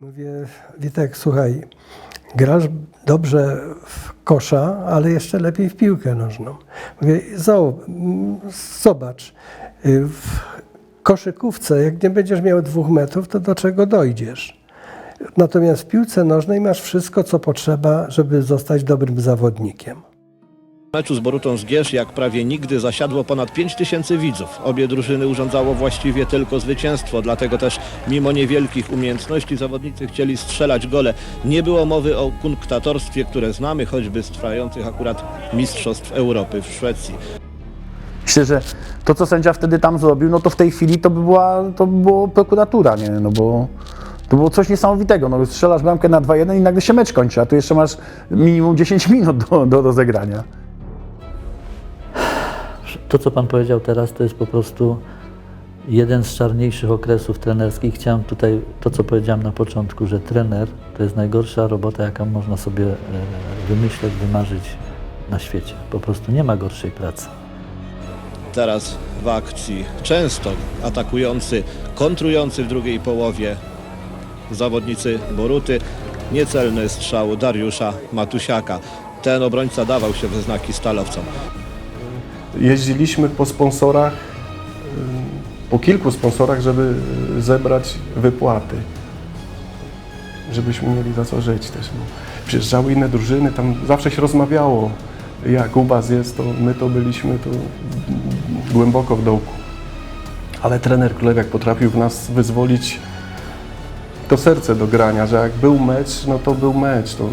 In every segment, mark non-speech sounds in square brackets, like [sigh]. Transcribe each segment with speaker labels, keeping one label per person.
Speaker 1: Mówię, Witek, słuchaj, grasz dobrze w kosza, ale jeszcze lepiej w piłkę nożną. Mówię, zobacz, y, w koszykówce, jak nie będziesz miał dwóch metrów, to do czego dojdziesz? Natomiast w piłce nożnej masz wszystko, co potrzeba, żeby zostać dobrym zawodnikiem.
Speaker 2: W meczu z Borutą Zgierz jak prawie nigdy zasiadło ponad 5 tysięcy widzów. Obie drużyny urządzało właściwie tylko zwycięstwo, dlatego też mimo niewielkich umiejętności zawodnicy chcieli strzelać gole. Nie było mowy o kunktatorstwie, które znamy choćby z trwających akurat Mistrzostw Europy w Szwecji.
Speaker 3: Myślę, że to, co sędzia wtedy tam zrobił, no to w tej chwili to by była, to by było prokuratura, nie? No bo to było coś niesamowitego. No, strzelasz bramkę na 2-1 i nagle się mecz kończy, a tu jeszcze masz minimum 10 minut do, do rozegrania.
Speaker 4: To, co Pan powiedział teraz, to jest po prostu jeden z czarniejszych okresów trenerskich. Chciałem tutaj, to co powiedziałem na początku, że trener to jest najgorsza robota, jaka można sobie e, wymyśleć, wymarzyć na świecie. Po prostu nie ma gorszej pracy.
Speaker 2: Teraz w akcji często atakujący, kontrujący w drugiej połowie zawodnicy Boruty. Niecelny strzał Dariusza Matusiaka. Ten obrońca dawał się we znaki stalowcom.
Speaker 5: Jeździliśmy po sponsorach, po kilku sponsorach, żeby zebrać wypłaty. Żebyśmy mieli za co żyć też. Przyjeżdżały inne drużyny, tam zawsze się rozmawiało. Jak u was jest, to my to byliśmy tu głęboko w dołku. Ale trener Kulewak potrafił w nas wyzwolić to serce do grania, że jak był mecz, no to był mecz. To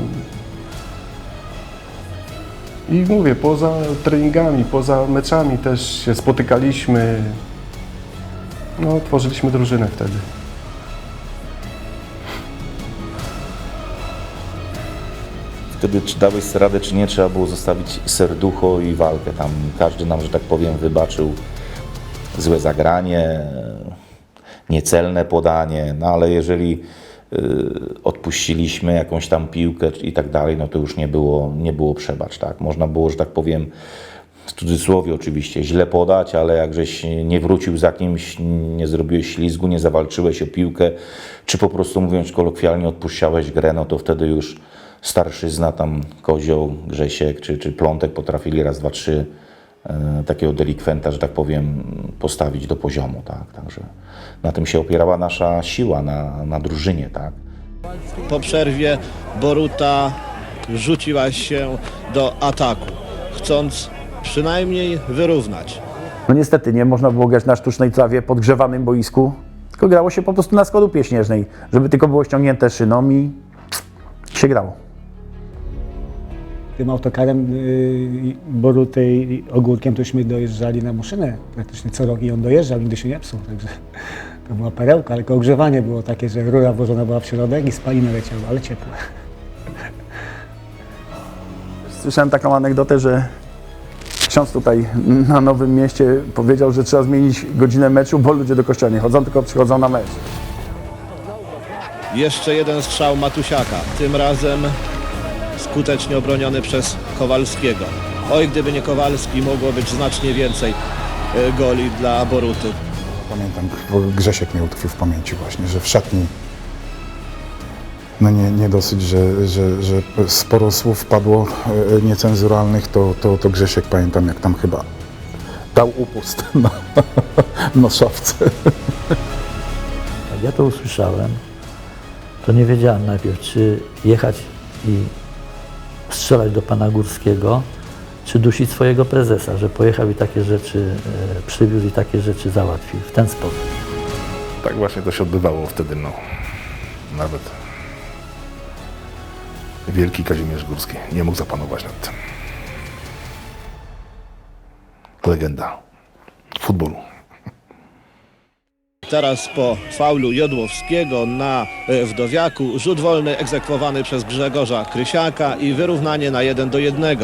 Speaker 5: i mówię, poza treningami, poza meczami też się spotykaliśmy. No, tworzyliśmy drużynę wtedy.
Speaker 6: Wtedy czy dałeś radę, czy nie, trzeba było zostawić serducho i walkę. Tam każdy nam, że tak powiem, wybaczył złe zagranie, niecelne podanie, no ale jeżeli odpuściliśmy jakąś tam piłkę i tak dalej, no to już nie było, nie było przebacz, tak. Można było, że tak powiem, w cudzysłowie oczywiście, źle podać, ale jak żeś nie wrócił za kimś, nie zrobiłeś ślizgu, nie zawalczyłeś o piłkę, czy po prostu mówiąc kolokwialnie odpuszczałeś grę, no to wtedy już starszyzna, tam Kozioł, Grzesiek czy, czy Plątek potrafili raz, dwa, trzy takiego delikwenta, że tak powiem, postawić do poziomu, tak. Także na tym się opierała nasza siła, na, na drużynie, tak.
Speaker 2: Po przerwie Boruta rzuciła się do ataku, chcąc przynajmniej wyrównać.
Speaker 3: No niestety nie można było grać na sztucznej trawie, podgrzewanym boisku, tylko grało się po prostu na skorupie śnieżnej, żeby tylko było ściągnięte szyną i się grało.
Speaker 7: Tym autokarem yy, Boruty i Ogórkiem tośmy dojeżdżali na maszynę praktycznie co rok i on dojeżdżał, nigdy się nie psuł, także to była perełka, tylko ogrzewanie było takie, że rura włożona była w środek i spaliny leciały, ale ciepłe.
Speaker 3: Słyszałem taką anegdotę, że ksiądz tutaj na Nowym Mieście powiedział, że trzeba zmienić godzinę meczu, bo ludzie do kościoła nie chodzą, tylko przychodzą na mecz.
Speaker 2: Jeszcze jeden strzał Matusiaka, tym razem skutecznie obroniony przez Kowalskiego. Oj, gdyby nie Kowalski, mogło być znacznie więcej e, goli dla Boruty.
Speaker 8: Pamiętam, bo Grzesiek miał tkwi w pamięci właśnie, że w szatni no nie, nie dosyć, że, że, że sporo słów padło e, niecenzuralnych, to, to, to Grzesiek pamiętam jak tam chyba dał upust [laughs] na, na szafce.
Speaker 4: Jak ja to usłyszałem, to nie wiedziałem najpierw, czy jechać i strzelać do pana Górskiego, czy dusić swojego prezesa, że pojechał i takie rzeczy e, przywiózł i takie rzeczy załatwił w ten sposób.
Speaker 9: Tak właśnie to się odbywało wtedy, no. Nawet wielki Kazimierz Górski nie mógł zapanować nad tym. Legenda futbolu.
Speaker 2: Teraz po faulu Jodłowskiego na e, Wdowiaku rzut wolny egzekwowany przez Grzegorza Krysiaka i wyrównanie na 1 do 1.